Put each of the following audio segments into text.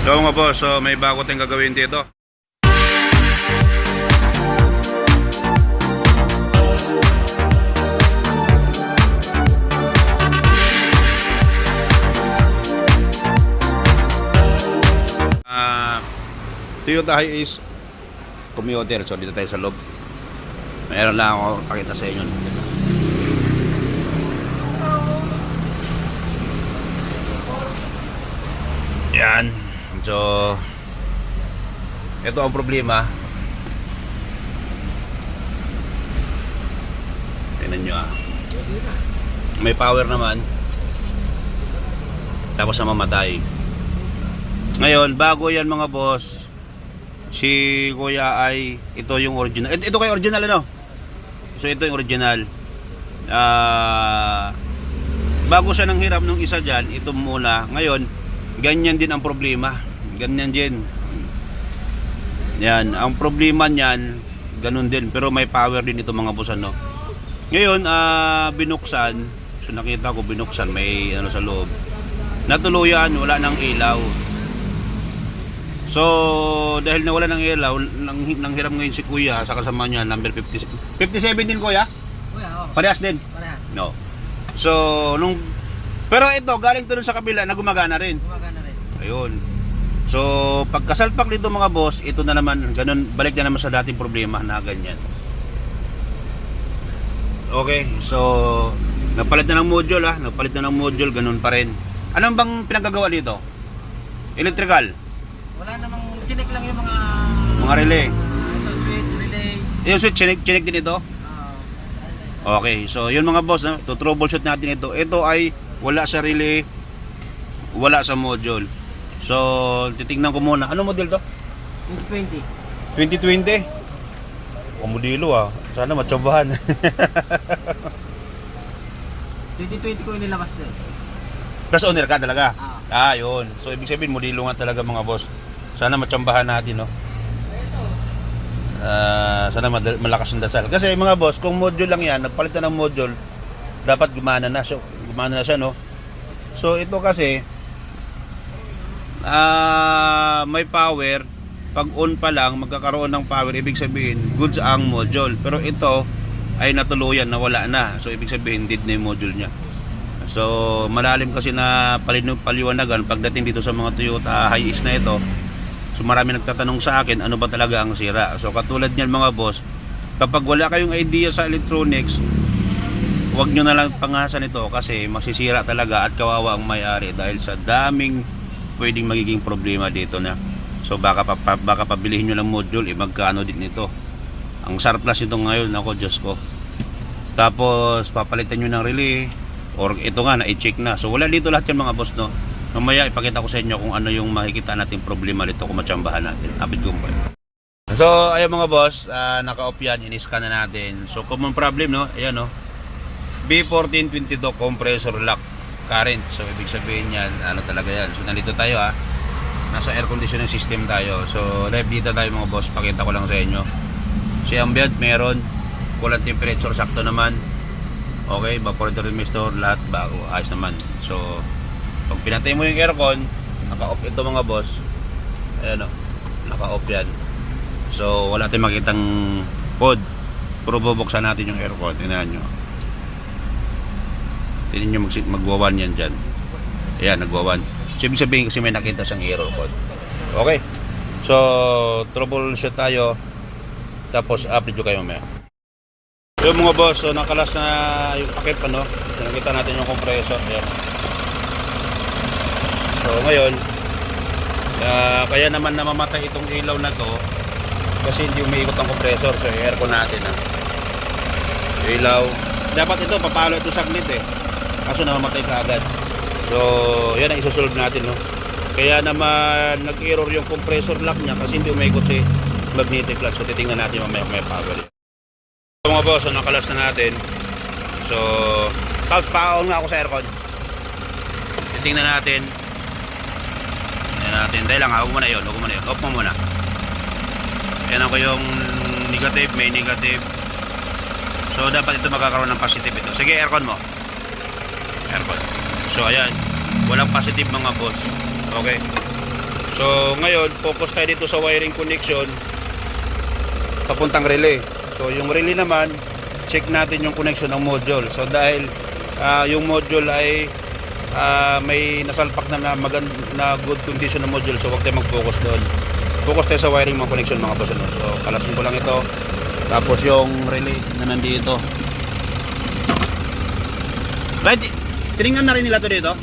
So mga boss, so may bago tayong gagawin dito. Ah, Toyota Hiace commuter. So dito tayo sa loob. Meron lang ako pakita sa inyo. Yan. So, ito ang problema. Tingnan nyo ah. May power naman. Tapos na mamatay. Ngayon, bago yan mga boss, si Kuya ay ito yung original. Ito, ito kay original ano? So ito yung original. Ah, bago siya nang hiram nung isa diyan, ito muna. Ngayon, ganyan din ang problema. Ganyan din. Yan, ang problema niyan, ganun din. Pero may power din ito mga boss ano. Ngayon, ah, binuksan. So nakita ko binuksan, may ano sa loob. Natuluyan, wala nang ilaw. So, dahil nawala ng ilaw, nang, nang hiram ngayon si Kuya sa kasama niya, number 50, 57 din Kuya? Kuya, oh. Parehas din? Parehas. No. So, nung... Pero ito, galing to sa kabila na gumagana rin. Gumagana rin. Ayun. So, pagkasalpak nito mga boss, ito na naman, ganun, balik na naman sa dating problema na ganyan. Okay, so, napalit na ng module ah, napalit na ng module, ganun pa rin. Anong bang pinagagawa dito? Electrical, Wala namang chinik lang yung mga... mga relay. Ito, switch, relay. Yung switch, chinik, chinik din ito? ah, Okay, so yun mga boss, no? to troubleshoot natin ito. Ito ay wala sa relay, wala sa module. So, titingnan ko muna. Ano model to? 2020. 2020? O modelo ah. Sana matsabahan. 2020 ko inilabas din. Plus owner ka talaga? Ah. Ah, yun. So, ibig sabihin, modelo nga talaga mga boss. Sana matsambahan natin, no? Ah, sana malakas ang dasal. Kasi mga boss, kung module lang yan, nagpalit na ng module, dapat gumana na siya, gumana na siya, no? So, ito kasi, ah, may power, pag on pa lang, magkakaroon ng power, ibig sabihin, goods ang module. Pero ito, ay natuluyan, nawala na. So, ibig sabihin, dead na yung module niya. So, malalim kasi na paliwanagan pagdating dito sa mga Toyota Hiace na ito. So, marami nagtatanong sa akin, ano ba talaga ang sira? So, katulad niyan mga boss, kapag wala kayong idea sa electronics, huwag nyo na lang pangasan ito kasi masisira talaga at kawawa ang may-ari dahil sa daming pwedeng magiging problema dito na. So, baka, pa, baka pabilihin nyo ng module, eh, magkano din ito. Ang surplus ito ngayon, ako, Diyos ko. Tapos, papalitan nyo ng relay, or ito nga, na-check na. So, wala dito lahat yung mga boss, no? Mamaya, ipakita ko sa inyo kung ano yung makikita nating problema dito kung matsambahan natin. Habit ko. So, ayun mga boss, ah, naka-off yan, in-scan na natin. So, common problem, no? Ayan, no? B1422 compressor lock current. So, ibig sabihin yan, ano talaga yan. So, nandito tayo, ha? Nasa air conditioning system tayo. So, live dito tayo mga boss. Pakita ko lang sa inyo. Si ambient meron. Kulang temperature, sakto naman. Okay, evaporator thermistor, lahat bago, ayos naman. So, pag pinatay mo yung aircon, naka-off ito mga boss. Ayan o, naka-off yan. So, wala tayong makitang code. Pero bubuksan natin yung aircon. Tingnan nyo. Tingnan nyo mag magwawan yan dyan. Ayan, nagwawan. So, ibig sabihin kasi may nakita siyang error code. Okay. So, troubleshoot tayo. Tapos, update ko kayo mamaya. Yung mga boss, so nakalas na yung takip ano. So, nakita natin yung compressor. Ayan. So, ngayon, ah, kaya naman namamatay itong ilaw na to kasi hindi umiikot ang compressor. So, aircon natin ha. Ilaw. Dapat ito, papalo ito saglit eh. Kaso namamatay ka agad. So, yan ang isusolve natin, no? Kaya naman nag-error yung compressor lock niya kasi hindi umiikot si magnetic lock. So, titingnan natin mamaya kung may power. So, mga boss, so, nakalas na natin. So, tapos pa-on nga ako sa aircon. Titingnan natin. Tingnan natin. Dahil lang, huwag mo na yun. Huwag mo na yun. Off mo muna. Yan ako yung negative, may negative. So, dapat ito magkakaroon ng positive ito. Sige, aircon mo. Aircon. So, ayan. Walang positive mga boss. Okay. So, ngayon, focus tayo dito sa wiring connection papuntang relay. So yung relay naman, check natin yung connection ng module. So dahil ah, yung module ay ah, may nasalpak na na, magand- na good condition ng module, so huwag tayo mag-focus doon. Focus tayo sa wiring mga connection mga boss. Ano? So kalasin ko lang ito. Tapos yung relay na nandito. Right, tiningnan na rin nila to dito?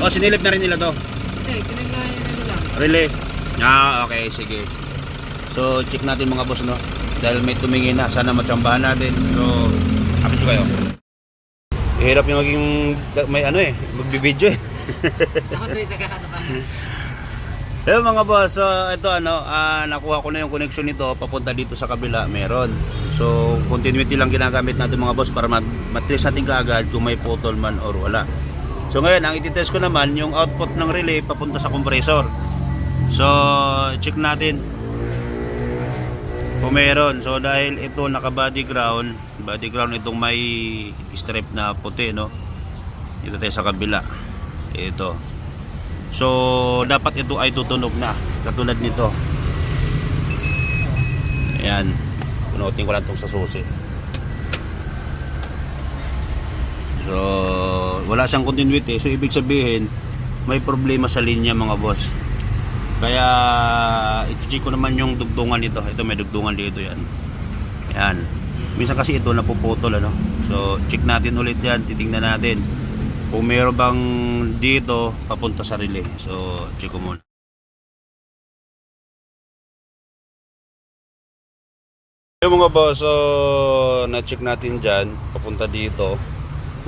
O, sinilip na rin nila to. Hindi, tinignan ano lang. Relay. Ah, okay, sige. So, check natin mga boss, no? Dahil may tumingin na, sana matsambahan natin. So, kapit kayo. Hirap yung maging, may ano eh, magbibideo eh. Ako tayo nagkakano Hello mga boss, so ito ano, ah, nakuha ko na yung connection nito papunta dito sa kabila, meron. So, continuity lang ginagamit natin mga boss para mat- matest natin kaagad kung may putol man or wala. So ngayon, ang ititest ko naman yung output ng relay papunta sa compressor. So, check natin kung meron. So dahil ito naka body ground, body ground itong may strip na puti, no? Dito tayo sa kabila. Ito. So, dapat ito ay tutunog na. Katulad nito. Ayan. Punutin ko lang itong sa susi. So, wala siyang continuity. So, ibig sabihin, may problema sa linya mga boss. Kaya, i-check ko naman yung dugtungan nito. Ito, may dugtungan dito yan. Ayan. Minsan kasi ito napuputol, ano. So, check natin ulit yan. Titingnan natin kung meron bang dito papunta sa relay. So check ko muna. Yung mga boss so na-check natin dyan papunta dito.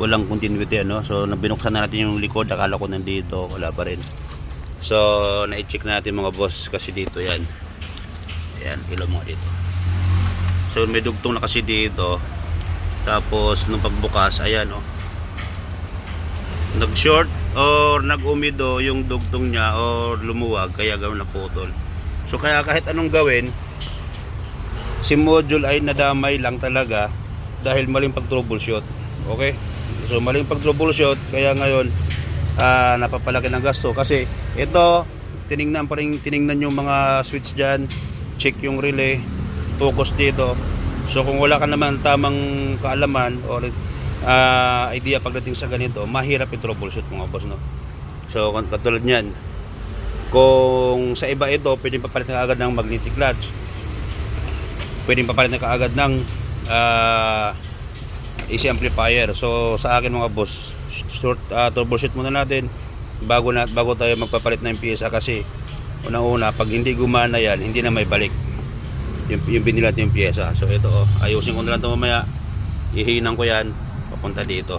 Walang continuity ano? So nabinuksan na natin yung likod akala ko nandito wala pa rin. So na-check natin mga boss kasi dito yan. Yan ilaw mo dito. So may dugtong na kasi dito. Tapos nung pagbukas ayan oh. Nag-short or nag-umido yung dugtong niya or lumuwag kaya gawin na putol. So kaya kahit anong gawin, si module ay nadamay lang talaga dahil maling pag-troubleshoot. Okay? So maling pag-troubleshoot kaya ngayon ah, napapalaki ng gasto kasi ito tiningnan pa rin tiningnan yung mga switch diyan, check yung relay, focus dito. So kung wala ka naman tamang kaalaman or ah, idea pagdating sa ganito, mahirap i-troubleshoot mga boss, no? So, kat- katulad niyan, kung sa iba ito, pwedeng papalit na agad ng magnetic clutch. Pwedeng papalit na kaagad ng ah, AC amplifier. So, sa akin mga boss, short ah, troubleshoot muna natin bago na bago tayo magpapalit ng pyesa kasi unang-una pag hindi gumana yan, hindi na may balik yung, yung binili natin yung pyesa. So ito oh, ayusin ko na lang ito mamaya. Ihinan ko yan papunta dito.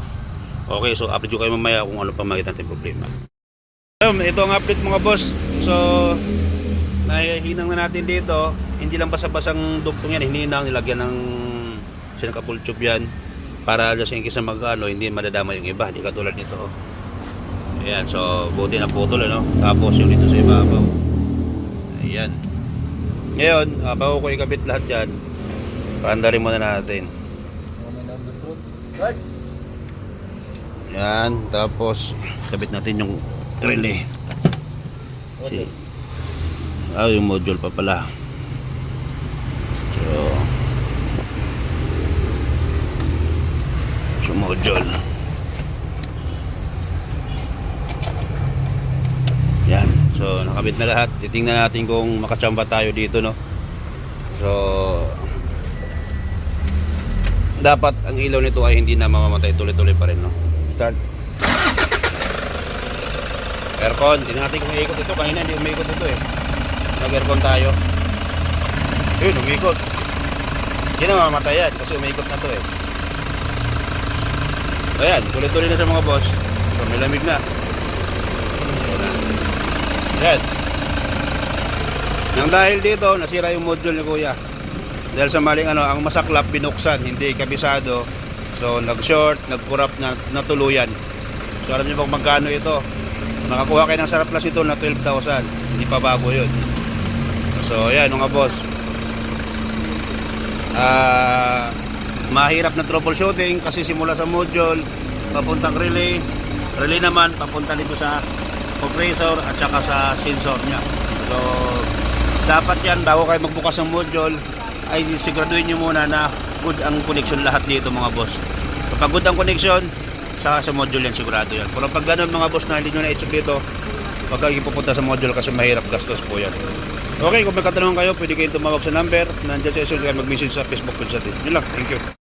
Okay, so update ko kayo mamaya kung ano pa makita natin problema. Um, ito ang update mga boss. So nahihinang na natin dito. Hindi lang basa-basang dugtong yan, hininang nilagyan ng sinakapul tube yan para just in case na mag-ano, hindi madadama yung iba. Hindi katulad nito. Ayan, so buti na putol ano. Tapos yung dito sa ibabaw. Ayan. Ngayon, uh, bago ko ikabit lahat yan, paandarin muna natin. Yan, tapos kabit natin yung relay. Si, ah, yung module pa pala. So, so module. Yan. So, nakabit na lahat. Titingnan natin kung makachamba tayo dito, no? So, dapat ang ilaw nito ay hindi na mamamatay tuloy-tuloy pa rin, no? Start. Aircon. Tingnan natin kung iikot ito. Kanina hindi umiikot ito, eh. Nag-aircon tayo. Yun, umiikot. Hindi na mamamatay yan kasi umiikot na to, eh. Ayan, tuloy-tuloy na sa mga boss. So, may lamig na. Ayan na. Yan. Nang dahil dito, nasira yung module ni Kuya. Dahil sa maling ano, ang masaklap binuksan, hindi kabisado. So, nag-short, nag-corrupt na natuluyan. So, alam niyo ba kung magkano ito? Nakakuha kayo ng surplus ito na 12,000. Hindi pa bago yun. So, yan mga boss. Ah, mahirap na troubleshooting kasi simula sa module, papuntang relay. Relay naman, papunta dito sa compressor at saka sa sensor niya. So, dapat yan bago kayo magbukas ng module ay siguraduhin nyo muna na good ang connection lahat dito mga boss. Kapag good ang connection, sa sa module yan sigurado yan. Pero pag ganun mga boss na hindi nyo na-check dito, huwag kayo pupunta sa module kasi mahirap gastos po yan. Okay, kung may katanungan kayo, pwede kayong tumawag sa number. Nandiyan sa isulat kayo mag-message sa Facebook page natin. Yun lang, thank you.